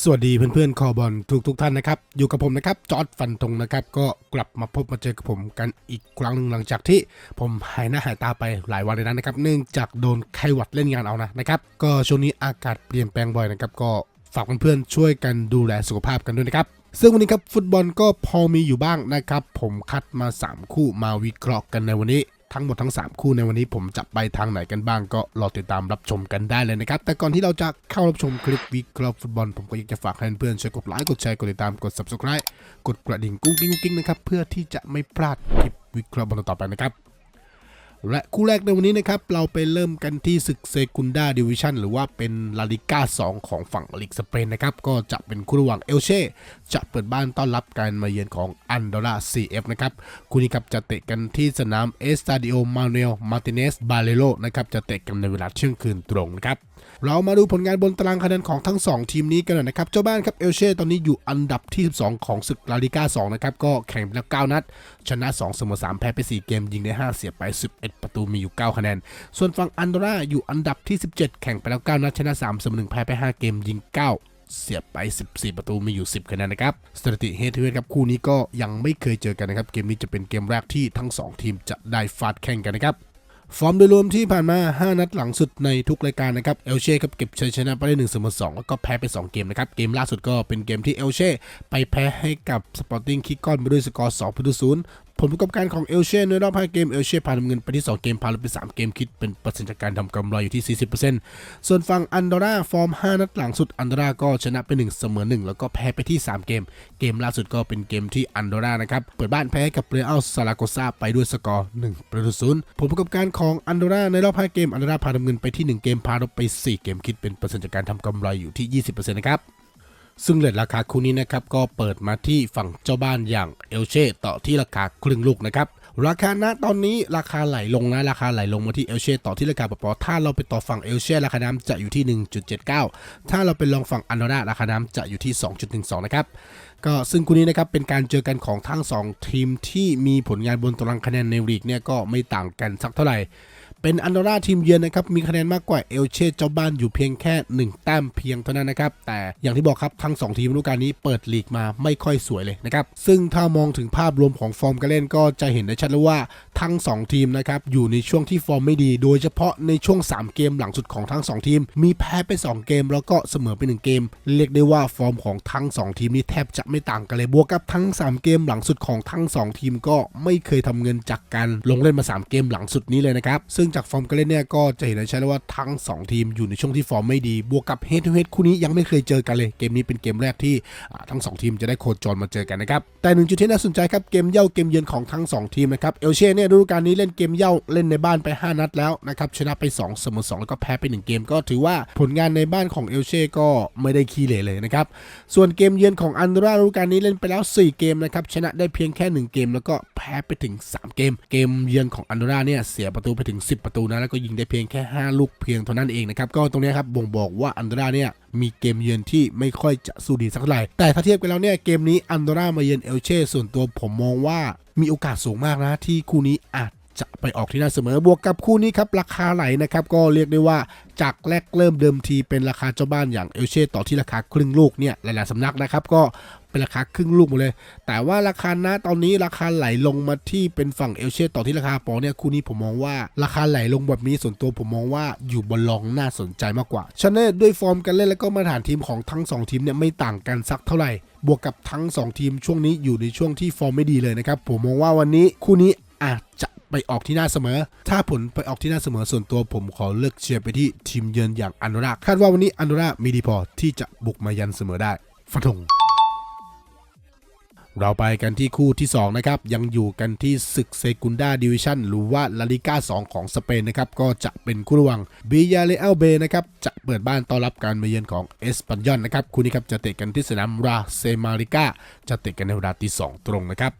สวัสดีเพื่อนๆคอบอลทุกทุกท่านนะครับ อยู่กับผมนะครับจอร์ดฟันธงนะครับ ก็กลับมาพบมาเจอกับผมกันอีกครั้งหนึ่งหลังจากที่ผมหายหน้าหายตาไปหลายวันเลยนะครับ เนื่องจากโดนไข้หวัดเล่นงานเอานะนะครับ ก็ช่วงนี้อากาศเปลี่ยนแปลงบ่อยนะครับ ก็ฝากเพื่อนๆช่วยกันดูแลสุขภาพกันด้วยนะครับ ซึ่งวันนี้ครับฟุตบอลก็พอมีอยู่บ้างนะครับ ผมคัดมา 3 คู่มาวิเคราะห์กันในวันนี้ ทั้งหมดทั้ง 3 คู่ในวันนี้ผมจะไปทางไหนกันบ้างก็รอติดตามรับชมกันได้เลยนะครับ แต่ก่อนที่เราจะเข้ารับชมคลิปวิเคราะห์ฟุตบอล ผมก็อยากจะฝากให้เพื่อนช่วยกดไลค์กดแชร์กดติดตามกด subscribe กดกระดิ่งกุ้งกิ้งกุ้งกิ้งนะครับเพื่อที่จะไม่พลาดคลิปวิเคราะห์บอลต่อไปนะครับ และคู่แรกในวันนี้นะครับ เราไปเริ่มกันที่ศึกเซกุนดาดิวิชันหรือว่าเป็นลาลิก้า 2 ของฝั่งลีกสเปนนะครับ ก็จะเป็นคู่ระหว่างเอลเช่จะเปิดบ้านต้อนรับการมาเยือนของอันดอร่า CF นะครับคู่นี้ครับจะเตะกันที่สนามเอสตาดิโอมาเนลมาติเนสบาเลโลนะครับจะเตะกันในเวลาเที่ยงคืนตรงนะครับเรามาดูผลงานบนตารางคะแนนของทั้ง 2 ทีมนี้กันหน่อยนะครับ เจ้าบ้านครับเอลเช่ตอนนี้อยู่อันดับที่ 12 ของศึกลาลิก้า2นะครับก็แข่งไปแล้ว9นัด ชนะ 2 เสมอ 3 แพ้ไป 4 เกมยิงได้ 5 เสียไป 11ประตูมีอยู่ 9 คะแนน ส่วนฝั่งอันดราอยู่อันดับที่ 17 แข่งไปแล้ว 9 นัดชนะ3เสมอ1แพ้ไป 5 เกมยิง 9เสียบไป 14 ประตูมีอยู่ 10 คะแนนนะครับ สถิติเฮดทูเฮดครับ คู่นี้ก็ยังไม่เคยเจอกันนะครับ เกมนี้จะเป็นเกมแรกที่ทั้ง 2 ทีมจะได้ฟาดแข่งกันนะครับ ฟอร์มโดยรวมที่ผ่านมา 5 นัดหลังสุดในทุกรายการนะครับ เอลเช่ครับเก็บชัยชนะไปได้1เสมอ2แล้วก็แพ้ไป 2 เกมนะครับ เกมล่าสุดก็เป็นเกมที่เอลเช่ไปแพ้ให้กับสปอร์ติ้งคิกกอนไปด้วยสกอร์2ประตูศูนย์ ผลประกอบการของเอลเช่ในรอบ5เกมเอลเช่ผ่านเงินไปที่ 2 เกมผ่านลบไป 3 เกมคิดเป็นเปอร์เซ็นต์จากการทำกำไรอยู่ที่ 40%ส่วนฝั่งอันดอร่าฟอร์ม 5 นัดหลังสุดอันดอร่าก็ชนะไป 1 เสมอ 1 แล้วก็แพ้ไปที่ 3 เกม เกมล่าสุดก็เป็นเกมที่อันดอร่านะครับเปิดบ้านแพ้กับเรอัลซาลาโกซาไปด้วยสกอร์1ประตูศูนย์ผลประกอบการของอันดอร่าในรอบ5เกมอันดอร่าพาดำเงินไปที่ 1 เกมพาลบไป 4 เกมคิดเป็นเปอร์เซ็นต์จากการทำกำไรอยู่ที่ 20%นะครับ ซึ่งเลทราคาคู่นี้นะครับก็เปิดมาที่ฝั่งเจ้าบ้านอย่างเอลเช่ต่อที่ราคาครึ่งลูกนะครับราคาณตอนนี้ราคาไหลลงนะราคาไหลลงมาที่เอลเช่ต่อที่ราคาปอถ้าเราไปต่อฝั่งเอลเช่ราคาน้ำจะอยู่ที่ 1.79 ถ้าเราไปลองฝั่งอันโดราราคาน้ำจะอยู่ที่ 2.12 นะครับก็ซึ่งคู่นี้นะครับเป็นการเจอกันของทั้ง 2 ทีมที่มีผลงานบนตารางคะแนนในลีกเนี่ยก็ไม่ต่างกันสักเท่าไหร่ เป็นอันโดราทีมเยือนนะครับ มีคะแนนมากกว่าเอลเช่เจ้าบ้านอยู่เพียงแค่ 1 แต้มเพียงเท่านั้นนะครับ แต่อย่างที่บอกครับ ทั้ง 2 ทีมฤดูกาลนี้เปิดลีกมาไม่ค่อยสวยเลยนะครับ ซึ่งถ้ามองถึงภาพรวมของฟอร์มการเล่นก็จะเห็นได้ชัดเลยว่าทั้ง 2 ทีมนะครับอยู่ในช่วงที่ฟอร์มไม่ดี โดยเฉพาะในช่วง 3 เกมหลังสุดของทั้ง 2 ทีม มีแพ้ไป 2 เกม แล้วก็เสมอไป 1 เกม เรียกได้ว่าฟอร์มของทั้ง 2 ทีมนี้แทบจะไม่ต่างกันเลยบวกกับทั้ง 3 เกมหลังสุดของทั้ง 2 ทีมก็ไม่เคยทำเงินจากการลงเล่นมา 3 เกมหลังสุดนี้เลยนะครับซึ่งจากฟอร์มการเล่นเนี่ยก็จะเห็นได้ชัดเลยว่าทั้ง 2 ทีมอยู่ในช่วงที่ฟอร์มไม่ดี บวกกับเฮดทูเฮดคู่นี้ยังไม่เคยเจอกันเลย เกมนี้เป็นเกมแรกที่ทั้ง 2 ทีมจะได้โคจรมาเจอกันนะครับ แต่หนึ่งจุดที่น่าสนใจครับ เกมเย่าเกมเยือนของทั้ง 2 ทีมนะครับ เอลเช่เนี่ยฤดูกาลนี้เล่นเกมเย่าเล่นในบ้านไป 5 นัดแล้วนะครับ ชนะไป2เสมอ2แล้วก็แพ้ไป 1 เกม ก็ถือว่าผลงานในบ้านของเอลเช่ก็ไม่ได้ขี้เหร่เลยนะครับ ส่วนเกมเยือนของอันดราฤดูกาลนี้เล่นไปแล้ว 4 เกมนะครับ ชนะได้เพียงแค่ 1 เกม แล้วก็แพ้ไปถึง 3 เกม เกมเยือนของอันดราเนี่ยเสียประตูไปถึง 10ประตูนะ แล้วก็ยิงได้เพียงแค่ 5 ลูกเพียงเท่านั้นเองนะครับ ก็ตรงนี้ครับบ่งบอกว่าอันดราเนี่ยมีเกมเยือนที่ไม่ค่อยจะสู้ดีสักเท่าไหร่ แต่ถ้าเทียบกันแล้วเนี่ยเกมนี้อันดรามาเยือนเอลเช่ส่วนตัวผมมองว่ามีโอกาสสูงมากนะที่คู่นี้อาจจะไปออกที่น่าเสมอบวกกับคู่นี้ครับราคาไหลนะครับก็เรียกได้ว่าจากแรกเริ่มเดิมทีเป็นราคาเจ้าบ้านอย่างเอลเช่ต่อที่ราคาครึ่งลูกเนี่ยหลายๆสำนักนะครับก็ เป็นราคาครึ่งลูกหมดเลย แต่ว่าราคาณตอนนี้ราคาไหลลงมาที่เป็นฝั่งเอลเช่ต่อที่ราคาปอเนี่ยคู่นี้ผมมองว่าราคาไหลลงแบบนี้ส่วนตัวผมมองว่าอยู่บนรองน่าสนใจมากกว่าฉะนั้นด้วยฟอร์มการเล่นแล้วก็มาตรฐานทีมของทั้งสองทีมเนี่ยไม่ต่างกันสักเท่าไหร่ บวกกับทั้งสองทีมช่วงนี้อยู่ในช่วงที่ฟอร์มไม่ดีเลยนะครับผมมองว่าวันนี้คู่นี้อาจจะไปออกที่หน้าเสมอ ถ้าผลไปออกที่หน้าเสมอส่วนตัวผมขอเลือกเชียร์ไปที่ทีมเยือนอย่างอันโดราคาดว่าวันนี้อันโดรามีดีพอที่จะบุกมายันเสมอได้ฟันธง เราไปกันที่คู่ที่ 2 นะครับ ยังอยู่กันที่ศึกเซกุนดาดิวิชันหรือว่าลาลิก้า 2 ของสเปนนะครับ ก็จะเป็นคู่ระหว่างบิยาเลอัลเบนะครับ จะเปิดบ้านต้อนรับการมาเยือนของเอสปันยอนนะครับ คู่นี้ครับจะเตะกันที่สนามราเซมาริกาจะเตะกันในเวลาตี2ตรงนะครับ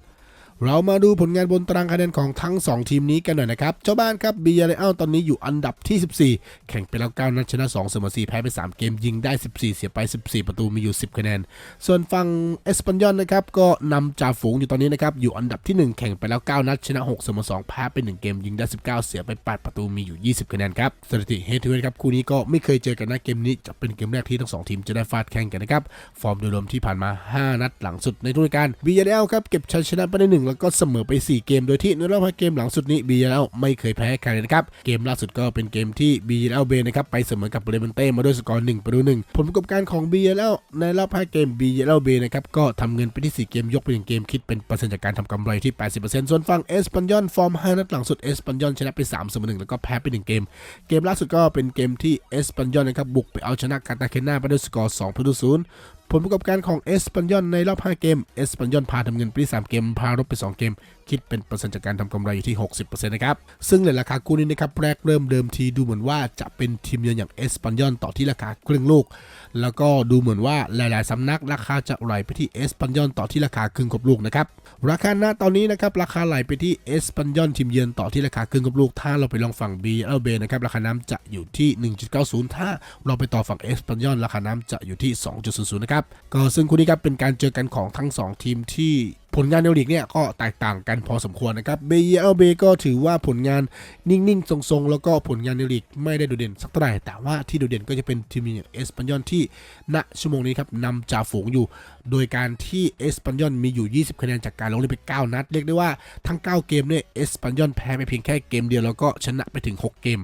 เรามาดูผลงานบนตารางคะแนนของทั้ง 2 ทีมนี้กันหน่อยนะครับเจ้าบ้านครับบียาเรอัลตอนนี้อยู่อันดับที่ 14 แข่งไปแล้ว9นัดชนะ 2 เสมอ 4 แพ้ไป 3 เกมยิงได้ 14 เสียไป 14 ประตูมีอยู่ 10 คะแนน ส่วนฝั่งเอสปันยอนนะครับก็นำจ่าฝูงอยู่ตอนนี้นะครับอยู่อันดับที่ 1 แข่งไปแล้ว 9 นัดชนะ 6 เสมอ 2 แพ้ไป 1 เกมยิงได้ 19 เสียไป 8 ประตูมีอยู่ 20 คะแนนครับสถิติเฮทูเฮครับคู่นี้ก็ไม่เคยเจอกันนะเกมนี้จะเป็นเกมแรกที่ทั้งสองทีมจะได้ฟาดแข่งกันนะครับฟอร์มโดยรวมที่ผ่านมา 5 นัดหลังสุดในทุกรายการบียาเรอัลครับเก็บชัยชนะไปได้หนึ่งแล้วก็เสมอไป 4 เกม โดยที่ในรอบ5เกมหลังสุดนี้บียาเอลไม่เคยแพ้ใครเลยนะครับ เกมล่าสุดก็เป็นเกมที่บียาเอลเบนะครับไปเสมอกับเบรเบนเต้มาด้วยสกอร์1ประตู1ผลประกอบการของบียาเอลในรอบ5เกมบียาเอลเบนะครับก็ทำเงินไปที่ 4 เกมยกไป1เกมคิดเป็นเปอร์เซ็นต์จากการทำกำไรที่ 80%ส่วนฝั่งเอสปันยอนฟอร์ม5นัดหลังสุดเอสปันยอนชนะไป3เสมอ1แล้วก็แพ้ไป1เกม เกมล่าสุดก็เป็นเกมที่เอสปันยอนนะครับบุกไปเอาชนะกาตาเคนาไปด้วยสกอร์2ประตู0 ผลประกอบการของเอสปันยอนในรอบ 5 เกม เอสปันยอนพาทำเงินไป3เกม พารบไป 2 เกมคิดเป็นเปอร์เซ็นต์จากการทำกำไรอยู่ที่ 60%นะครับ ซึ่งในราคาคู่นี้นะครับแรกเริ่มเดิมทีดูเหมือนว่าจะเป็นทีมเยือนอย่างเอสปันยอนต่อที่ราคาครึ่งลูก แล้วก็ดูเหมือนว่าหลายๆสำนักราคาจะไหลไปที่เอสปันยอนต่อที่ราคาครึ่งครบลูกนะครับ ราคาหน้าตอนนี้นะครับราคาไหลไปที่เอสปันยอนทีมเยือนต่อที่ราคาครึ่งครบลูก ถ้าเราไปลองฝั่ง B L B นะครับราคาน้ำจะอยู่ที่ 1.90 ถ้าเราไปต่อฝั่งเอสปันยอนราคาน้ำจะอยู่ที่ 2.00นะครับก็ซึ่งคู่นี้ครับเป็นการเจอกันของทั้ง 2 ทีมที่ ผลงานในลีกเนี่ยก็แตกต่างกันพอสมควรนะครับเบเยอเบก็ถือว่าผลงานนิ่งๆ ทรงๆ แล้วก็ผลงานในลีกไม่ได้โดดเด่นสักเท่าไหร่แต่ว่าที่โดดเด่นก็จะเป็นทีมอย่างเอสปันยอนที่ณชั่วโมงนี้ครับนำจ่าฝูงอยู่โดยการที่เอสปันยอนมีอยู่ 20 คะแนนจากการลงเล่นไป 9 นัด เรียกได้ว่าทั้ง 9 เกมเนี่ยเอสปันยอนแพ้ไปเพียงแค่เกมเดียว แล้วก็ชนะไปถึง 6 เกม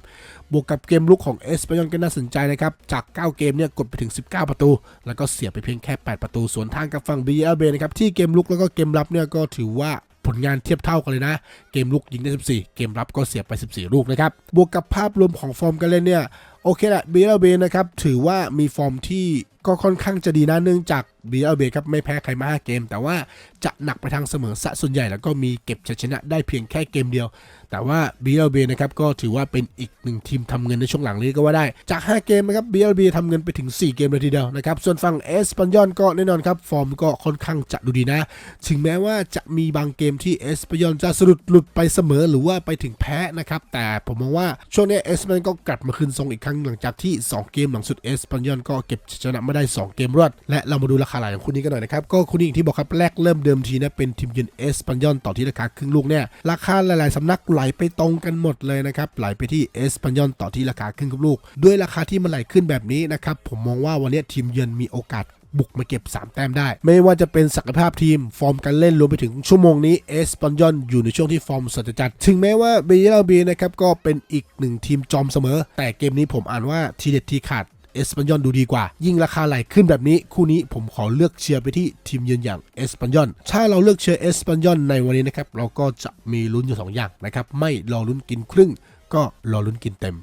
บวกกับเกมลุกของเอสปันยอนก็น่าสนใจนะครับ จาก 9 เกมเนี่ยกดไปถึง 19 ประตู แล้วก็เสียไปเพียงแค่ 8 ประตูส่วนทางกับฝั่ง b l b นะครับที่เกมลุกแล้วก็เกมรับเนี่ยก็ถือว่าผลงานเทียบเท่ากันเลยนะ เกมลุกยิงได้ 14 เกมรับก็เสียไป 14 ลูกนะครับ บวกกับภาพรวมของฟอร์มการเล่นเนี่ย โอเคแหละ b l b นะครับ ถือว่ามีฟอร์มที่ ก็ค่อนข้างจะดีนะเนื่องจาก b l b ครับไม่แพ้ใครมา5เกม แต่ว่าจะหนักไปทางเสมอสะส่วนใหญ่แล้วก็มีเก็บชัยชนะได้เพียงแค่เกมเดียว แต่ว่า BLB นะครับก็ถือว่าเป็นอีกหนึ่งทีมทำเงินในช่วงหลังนี้ก็ว่าได้ จาก 5 เกมนะครับ BLB ทำเงินไปถึง 4 เกมเลยทีเดียวนะครับส่วนฝั่งเอสปันยอนก็แน่นอนครับฟอร์มก็ค่อนข้างจะดูดีนะ ถึงแม้ว่าจะมีบางเกมที่เอสปันยอนจะสะดุดหลุดไปเสมอหรือว่าไปถึงแพ้นะครับแต่ผมมองว่าช่วงนี้เอสปันก็กลับมาคืนทรงอีกครั้งหลังจากที่ 2 เกมหลังสุดเอสปันยอนก็เก็บชนะมาได้ 2 เกมรวด และเรามาดูราคาหลายของคู่นี้กันหน่อยนะครับ ก็คู่นี้อย่างที่บอกครับแรกเริ่มเดิมทีนะเป็นทีมเยือนเอสปันยอนต่อที่ราคาครึ่งลูกเนี่ยราคาหลายๆสำนักไหลไปตรงกันหมดเลยนะครับไหลไปที่เอสปันยอนต่อที่ราคาครึ่งลูก ด้วยราคาที่มันไหลขึ้นแบบนี้นะครับผมมองว่าวันนี้ทีมเยือนมีโอกาสบุกมาเก็บ 3 แต้มได้ ไม่ว่าจะเป็นศักยภาพทีม ฟอร์มการเล่นรวมไปถึงชั่วโมงนี้เอสปันยอนอยู่ในช่วงที่ฟอร์มสุดจัด ถึงแม้ว่าเบย์ลบีนะครับก็เป็นอีกหนึ่งทีมจอมเสมอ แต่เกมนี้ผมอ่านว่าทีเด็ดทีขาด เอสปันยอนดูดีกว่า ยิ่งราคาไหลขึ้นแบบนี้ คู่นี้ผมขอเลือกเชียร์ไปที่ทีมเยือนอย่างเอสปันยอนถ้าเราเลือกเชียร์เอสปันยอนในวันนี้นะครับเราก็จะมีลุ้นอยู่สองอย่างนะครับไม่รอลุ้นกินครึ่ง ก็รอลุ้นกินเต็ม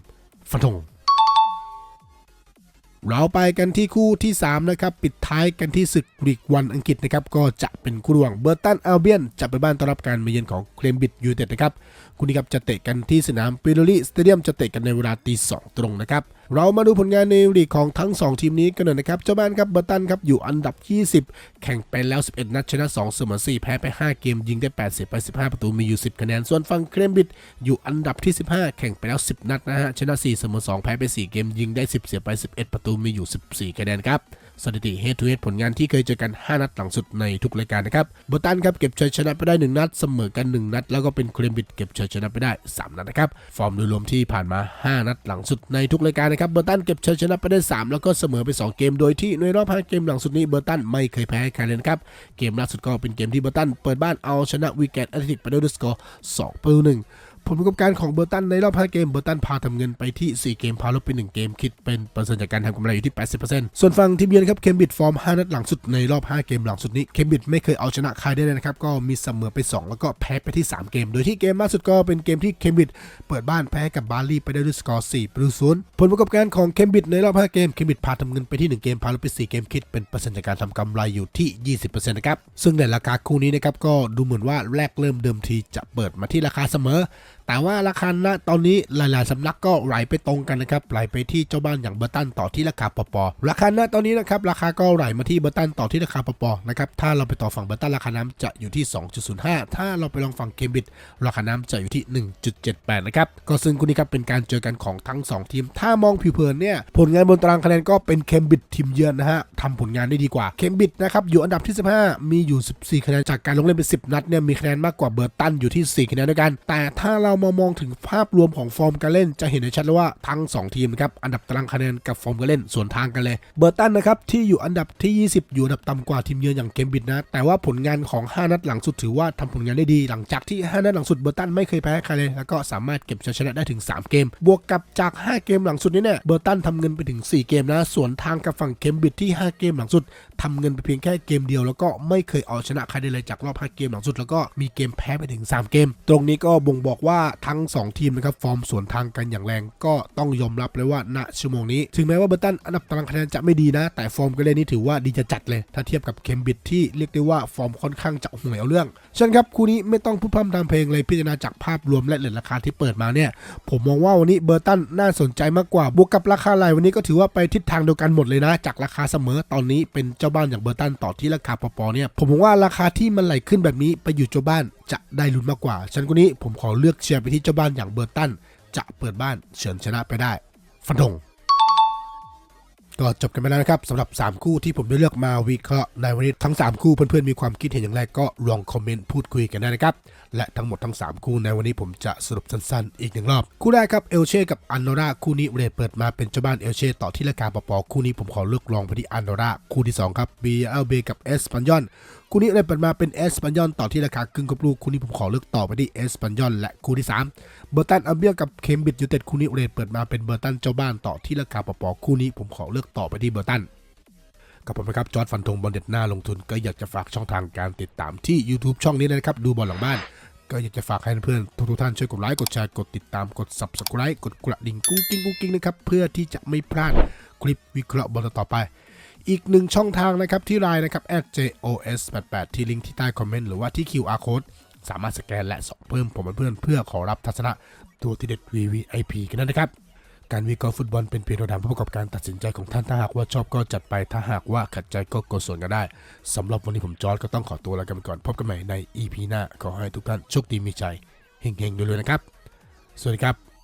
ฟันธงเราไปกันที่คู่ที่ 3 นะครับ ปิดท้ายกันที่ศึกลีกวันอังกฤษนะครับ ก็จะเป็นคู่ระหว่างเบอร์ตันอัลเบียนจะไปบ้านต้อนรับการมาเยือนของเคลมบิดยูเต็ดนะครับคู่นี้ครับจะเตะกันที่สนามปิโรลีสเตเดียมจะเตะกันในเวลาตีสองตรงนะครับ เรามาดูผลงานในลีกของทั้ง 2 ทีมนี้กันหน่อยนะครับ เจ้าบ้านครับเบอร์ตันครับอยู่อันดับ 20 แข่งไปแล้ว 11 นัดชนะ 2 เสมอ 4 แพ้ไป 5 เกม ยิงได้ 80 ไป 15 ประตูมีอยู่ 10 คะแนน ส่วนฝั่งเคลมบิดอยู่อันดับที่ 15 แข่งไปแล้ว 10 นัดนะฮะชนะ 4 เสมอ 2 แพ้ไป 4 เกม ยิงได้ 10 เสียไป 11 ประตูมีอยู่ 14 คะแนนครับ สถิติ head to head ผลงานที่เคยเจอกัน 5 นัดหลังสุดในทุกรายการนะครับเบอร์ตันครับเก็บชัยชนะไปได้ 1 นัดเสมอกัน 1 นัด แล้วก็เป็นเคลมบิดเก็บชัยชนะไปได้ 3 นัดนะครับฟอร์มโดยรวมที่ผ่านมา 5 นัดหลังสุดในทุกรายการนะครับเบอร์ตันเก็บชัยชนะไปได้ 3 แล้วก็เสมอไป 2 เกม โดยที่ในรอบ5เกมหลังสุดนี้เบอร์ตันไม่เคยแพ้ใครเลยนะครับเกมล่าสุดก็เป็นเกมที่เบอร์ตันเปิดบ้านเอาชนะวีแกนแอตเลติกไปด้วยสกอร์2ประตู1 ผลประกอบการของเบอร์ตันในรอบ 5 เกม เบอร์ตันพาทำเงินไปที่ 4 เกม พาลบไป 1 เกม คิดเป็นเปอร์เซ็นต์จากการทำกำไรอยู่ที่ 80%ส่วนฝั่งทีมเยือนครับ เคมบิดฟอร์ม 5 นัดหลังสุดในรอบ 5 เกมหลังสุดนี้ เคมบิดไม่เคยเอาชนะใครได้เลยนะครับ ก็มีเสมอไป 2 แล้วก็แพ้ไปที่ 3 เกม โดยที่เกมล่าสุดก็เป็นเกมที่เคมบิดเปิดบ้านแพ้กับบาร์ลีไปได้ด้วยสกอร์4ประตูศูนย์ผลประกอบการของเคมบิดในรอบ 5 เกม เคมบิดพาทำเงินไปที่ 1 เกม พาลบไป 4 เกม คิดเป็นเปอร์เซ็นต์จากการทำกำไรอยู่ที่ 20%นะครับ ซึ่งในราคาคู่นี้นะครับก็ดูเหมือนว่าแรกเริ่มเดิมทีจะเปิดมาที่ราคาเสมอ แต่ว่าราคาณตอนนี้หลายๆสำนักก็ไหลไปตรงกันนะครับไหลไปที่เจ้าบ้านอย่างเบอร์ตันต่อที่ราคาปปอราคาณตอนนี้นะครับราคาก็ไหลมาที่เบอร์ตันต่อที่ราคาปปอนะครับถ้าเราไปต่อฝั่งเบอร์ตันราคาน้ำจะอยู่ที่ 2.05 ถ้าเราไปลองฝั่งเคมบิดราคาน้ำจะอยู่ที่ 1.78 นะครับก็ซึ่งคู่นี้ครับเป็นการเจอกันของทั้ง 2 ทีม ถ้ามองผิวเผินเนี่ยผลงานบนตารางคะแนนก็เป็นเคมบิดทีมเยือนนะฮะทำผลงานได้ดีกว่าเคมบิดนะครับอยู่อันดับที่ 15 มีอยู่ 14 คะแนนจากการลงเล่นเป็น10 นัดเนี่ยมีคะแนนมากกว่าเบอร์ตันอยู่ที่ 4 คะแนนด้วยกัน แต่ถ้าเรามามองถึงภาพรวมของฟอร์มการเล่น จะเห็นได้ชัดเลยว่าทั้ง 2 ทีมครับอันดับตารางคะแนนกับฟอร์มการเล่นส่วนทางกันเลย เบอร์ตันนะครับที่อยู่อันดับที่ 20 อยู่อันดับต่ำกว่าทีมเยือนอย่างเคมบิดนะ แต่ว่าผลงานของ 5 นัดหลังสุดถือว่าทำผลงานได้ดี หลังจากที่ 5 นัดหลังสุดเบอร์ตันไม่เคยแพ้ใครเลยแล้วก็สามารถเก็บชัยชนะได้ถึง 3 เกม บวกกับจาก 5 เกมหลังสุดนี้เนี่ยเบอร์ตันทำเงินไปถึง 4 เกมนะส่วนทางกับฝั่งเคมบิดที่ 5 เกมหลังสุดทำเงินไปเพียงแค่เกมเดียว แล้วก็ไม่เคยเอาชนะใครได้เลยจากรอบ 5 เกมหลังสุด แล้วก็มีเกมแพ้ไปถึง 3 เกม ตรงนี้ก็บ่งบอกว่าทั้ง 2 ทีมนะครับฟอร์มสวนทางกันอย่างแรงก็ต้องยอมรับเลยว่าณชั่วโมงนี้ ถึงแม้ว่าเบอร์ตันอันดับตารางคะแนนจะไม่ดีนะ แต่ฟอร์มการเล่นนี่ถือว่าดีจะจัดเลย ถ้าเทียบกับเคมบิดที่เรียกได้ว่าฟอร์มค่อนข้างจะห่วยเอาเรื่อง เช่นครับคู่นี้ไม่ต้องพูดพร่ำทำเพลงเลยพิจารณาจากภาพรวมและเหรียญราคาที่เปิดมาเนี่ย ผมมองว่าวันนี้เบอร์ตันน่าสนใจมากกว่า บวกกับราคาไหลวันนี้ก็ถือว่าไปทิศทางเดียวกันหมดเลยนะ จากราคาเสมอตอนนี้เป็นเจ้าบ้านอย่างเบอร์ตันต่อที่ราคาปอปอเนี่ย ผมมองว่าราคาที่มันไหลขึ้นแบบนี้ไปอยู่เจ้าบ้านจะได้ลุ้นมากกว่าฉะนันคนนี้ผมขอเลือกเชียร์ไปที่เจ้าบ้านอย่างเบอร์ตันจะเปิดบ้านเฉือนชนะไปได้ฟันธง ก็จบกันไปแล้วนะครับสำหรับ 3 คู่ที่ผมได้เลือกมาวิเคราะห์ในวันนี้ทั้ง 3 คู่เพื่อนๆมีความคิดเห็นอย่างไรก็ลองคอมเมนต์พูดคุยกันได้นะครับ และทั้งหมดทั้ง 3 คู่ในวันนี้ผมจะสรุปสั้นๆ อีกหนึ่งรอบ คู่แรกครับเอลเช่กับอันโนราคู่นี้เรทเปิดมาเป็นเจ้าบ้านเอลเช่ต่อที่ราคาปอปอคู่นี้ผมขอเลือกลองไปที่อันโนราคู่ที่2ครับบีเอลเบกับเอสปันยอน คู่นี้เรทเปิดมาเป็นเอสปันยอนต่อที่ราคาครึ่งกับลูกคู่นี้ผมขอเลือกต่อไปที่เอสปันยอนและคู่ที่สามเบอร์ตันอัลเบียกับเคมบิดยูเต็ดคู่นี้เรทเปิดมาเป็นเบอร์ตันเจ้าบ้านต่อที่ราคาปอปอคู่นี้ผมขอเลือกต่อไปที่เบอร์ตันกับผมนะครับจอร์ดฟันธงบอลเด็ดหน้าลงทุน ก็อยากจะฝากช่องทางการติดตามที่ YouTube ช่องนี้นะครับดูบอลหลังบ้าน ก็อยากจะฝากให้เพื่อนๆทุกท่านช่วยกดไลค์กดแชร์กดติดตามกด Subscribe กดกระดิ่งกุ้งกิ้งกุ้งกิ้งนะครับเพื่อที่จะไม่พลาดคลิปวิเคราะห์บอลต่อไป อีกหนึ่งช่องทางนะครับที่ไลน์นะครับ @jos88 ที่ลิงก์ที่ใต้คอมเมนต์หรือว่าที่ QR code สามารถสแกนและส่งเพิ่มผมเพื่อนเพื่อขอรับทัศนะตัวที่เด็ด VVIP กันนะครับ การวิเคราะห์ฟุตบอลเป็นเพียงแนวทางผู้ประกอบการตัดสินใจของท่านถ้าหากว่าชอบก็จัดไปถ้าหากว่าขัดใจก็กดส่วนกันได้สำหรับวันนี้ผมจอร์ดก็ต้องขอตัวลากันไปก่อนพบกันใหม่ใน EP หน้าขอให้ทุกท่านโชคดีมีใจเฮงๆรวยนะครับ สวัสดีครับ